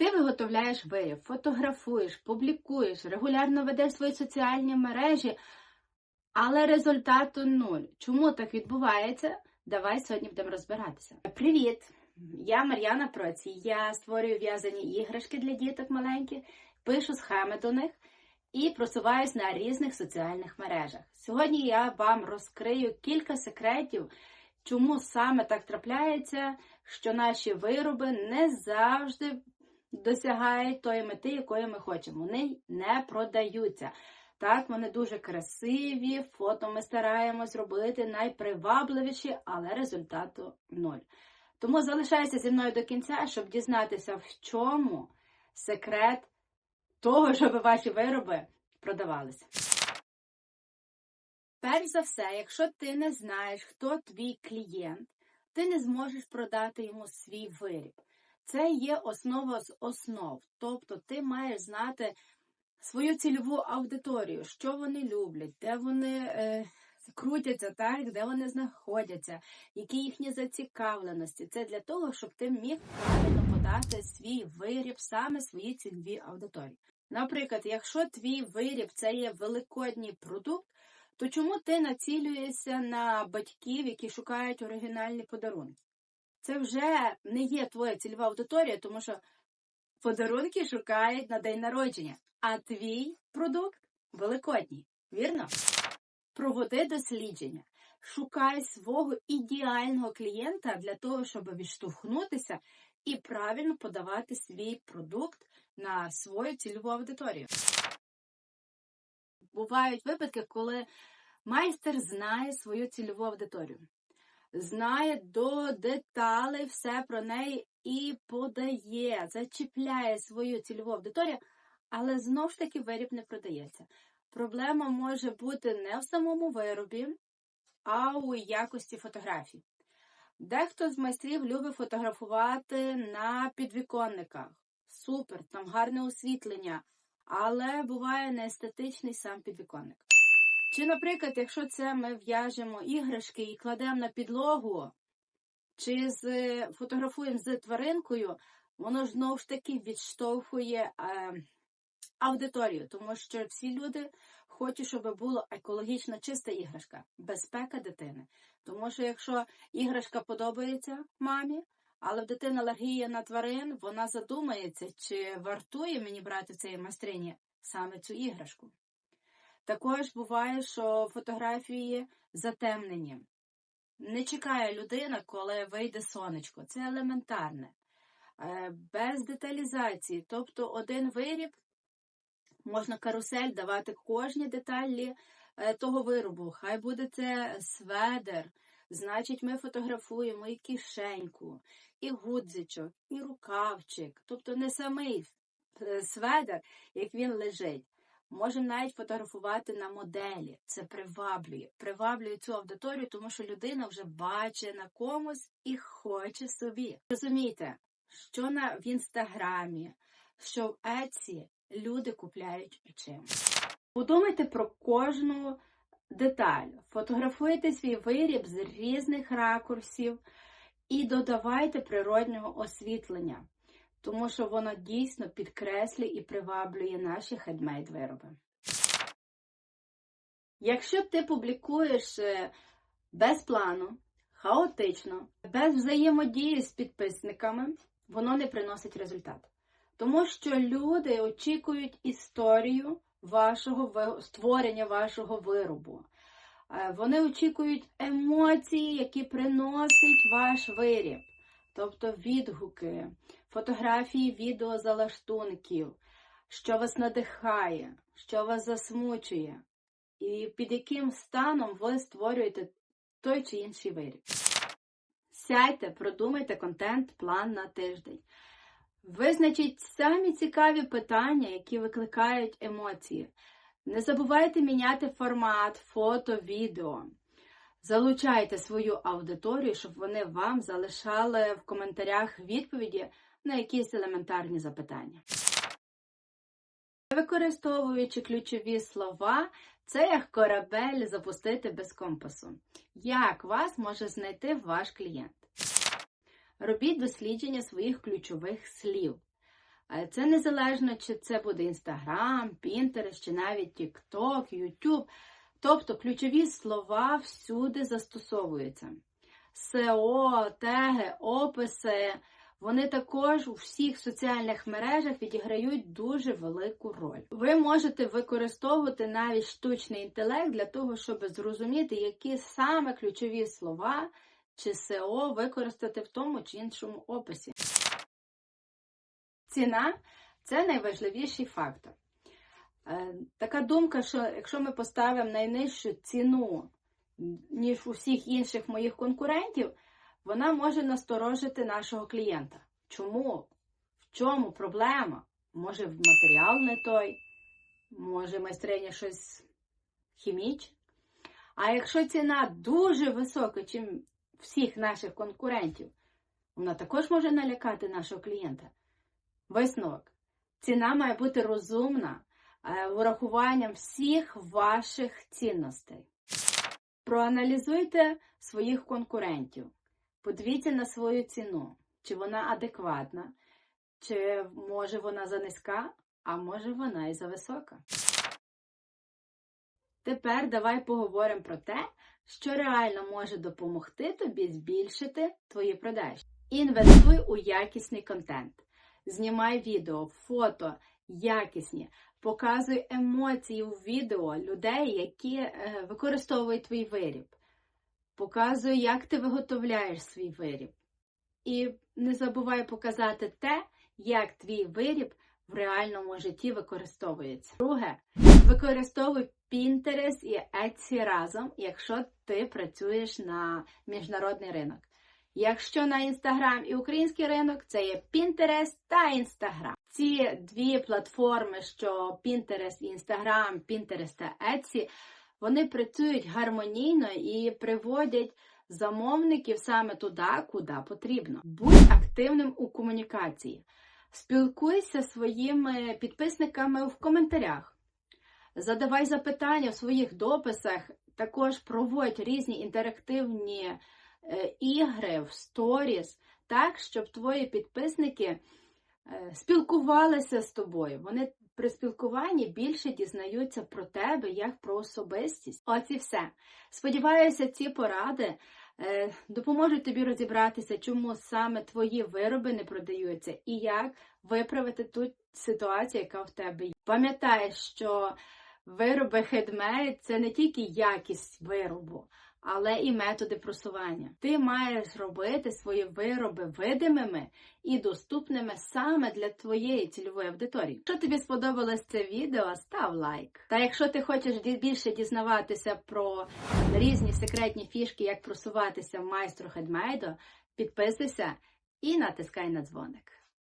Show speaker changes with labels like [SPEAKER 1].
[SPEAKER 1] Ти виготовляєш виріб, фотографуєш, публікуєш, регулярно ведеш свої соціальні мережі, але результату нуль. Чому так відбувається? Давай сьогодні будемо розбиратися. Привіт! Я Мар'яна Проці. Я створюю в'язані іграшки для діток маленьких, пишу схеми до них і просуваюсь на різних соціальних мережах. Сьогодні я вам розкрию кілька секретів, чому саме так трапляється, що наші вироби не завжди досягають тої мети, якої ми хочемо. Вони не продаються. Так, вони дуже красиві, фото ми стараємось робити найпривабливіші, але результату нуль. Тому залишайся зі мною до кінця, щоб дізнатися, в чому секрет того, щоб ваші вироби продавалися. Перш за все, якщо ти не знаєш, хто твій клієнт, ти не зможеш продати йому свій виріб. Це є основа з основ. Тобто ти маєш знати свою цільову аудиторію, що вони люблять, де вони е, крутяться, так, де вони знаходяться, які їхні зацікавленості. Це для того, щоб ти міг правильно подати свій виріб саме своїй цільовій аудиторії. Наприклад, якщо твій виріб це є великодній продукт, то чому ти націлюєшся на батьків, які шукають оригінальні подарунки? Це вже не є твоя цільова аудиторія, тому що подарунки шукають на день народження, а твій продукт великодній. Вірно? Проводи дослідження. Шукай свого ідеального клієнта для того, щоб відштовхнутися і правильно подавати свій продукт на свою цільову аудиторію. Бувають випадки, коли майстер знає свою цільову аудиторію, знає до деталей все про неї і подає, зачіпляє свою цільову аудиторію, але знову ж таки виріб не продається. Проблема може бути не в самому виробі, а у якості фотографій. Дехто з майстрів любить фотографувати на підвіконниках. Супер, там гарне освітлення, але буває неестетичний сам підвіконник. Чи, наприклад, якщо це ми в'яжемо іграшки і кладемо на підлогу, чи з, фотографуємо з тваринкою, воно ж знову ж таки відштовхує е, аудиторію, тому що всі люди хочуть, щоб була екологічно чиста іграшка, безпека дитини. Тому що якщо іграшка подобається мамі, але в дитини алергія на тварин, вона задумається, чи вартує мені брати в цій майстрині саме цю іграшку. Також буває, що фотографії затемнені. Не чекає людина, коли вийде сонечко. Це елементарне. Е, без деталізації. Тобто один виріб можна карусель давати кожні деталі е, того виробу. Хай буде це сведер. Значить, ми фотографуємо і кишеньку, і гудзичок, і рукавчик. Тобто не самий е, сведер, як він лежить. Можемо навіть фотографувати на моделі. Це приваблює. Приваблює цю аудиторію, тому що людина вже бачить на комусь і хоче собі. Розумієте, що на в інстаграмі, що в Еці люди купляють очима. Подумайте про кожну деталь. Фотографуйте свій виріб з різних ракурсів і додавайте природнього освітлення тому що воно дійсно підкреслює і приваблює наші хедмейд вироби. Якщо ти публікуєш е, без плану, хаотично, без взаємодії з підписниками, воно не приносить результат. Тому що люди очікують історію вашого створення вашого виробу. Е, вони очікують емоції, які приносить ваш виріб тобто відгуки, фотографії відео залаштунків, що вас надихає, що вас засмучує, і під яким станом ви створюєте той чи інший виріб. Сядьте, продумайте контент-план на тиждень. Визначіть самі цікаві питання, які викликають емоції. Не забувайте міняти формат, фото, відео. Залучайте свою аудиторію, щоб вони вам залишали в коментарях відповіді на якісь елементарні запитання. Використовуючи ключові слова, це як корабель запустити без компасу. Як вас може знайти ваш клієнт? Робіть дослідження своїх ключових слів. Е, Це незалежно, чи це буде Instagram, Pinterest, чи навіть TikTok, YouTube. Тобто ключові слова всюди застосовуються. SEO, теги, описи, вони також у всіх соціальних мережах відіграють дуже велику роль. Ви можете використовувати навіть штучний інтелект для того, щоб зрозуміти, які саме ключові слова чи SEO використати в тому чи іншому описі. Ціна це найважливіший фактор. Е, Така думка, що якщо ми поставимо найнижчу ціну, ніж у всіх інших моїх конкурентів, вона може насторожити нашого клієнта. Чому? В чому проблема? Може, матеріал не той, може майстриня щось хімічне. А якщо ціна дуже висока, чим всіх наших конкурентів, вона також може налякати нашого клієнта. Висновок. Ціна має бути розумна, урахуванням всіх ваших цінностей. Проаналізуйте своїх конкурентів. Подивіться на свою ціну, чи вона адекватна, чи може вона занизька, а може вона і зависока. Тепер давай поговоримо про те, що реально може допомогти тобі збільшити твої продажі. Інвестуй у якісний контент. Знімай відео, фото якісні, показуй емоції у відео людей, які е, використовують твій виріб. Показуй, як ти виготовляєш свій виріб. І не забувай показати те, як твій виріб в реальному житті використовується. Друге, використовуй Pinterest і Etsy разом, якщо ти працюєш на міжнародний ринок. Якщо на Instagram і український ринок, це є Pinterest та Instagram. Ці дві платформи, що Pinterest і Instagram, Pinterest та Etsy, вони працюють гармонійно і приводять замовників саме туди, куди потрібно. Будь активним у комунікації. Спілкуйся зі своїми підписниками в коментарях. Задавай запитання в своїх дописах, також проводь різні інтерактивні ігри в сторіс, так, щоб твої підписники е, спілкувалися з тобою. Вони при спілкуванні більше дізнаються про тебе як про особистість. Ось і все. Сподіваюся, ці поради е, допоможуть тобі розібратися, чому саме твої вироби не продаються, і як виправити ту ситуацію, яка в тебе є. Пам'ятай, що вироби хедмейд це не тільки якість виробу, але і методи просування. Ти маєш робити свої вироби видимими і доступними саме для твоєї цільової аудиторії. Якщо тобі сподобалось це відео, став лайк. Та якщо ти хочеш більше дізнаватися про різні секретні фішки, як просуватися в майстру хедмейду, підписуйся і натискай на дзвоник.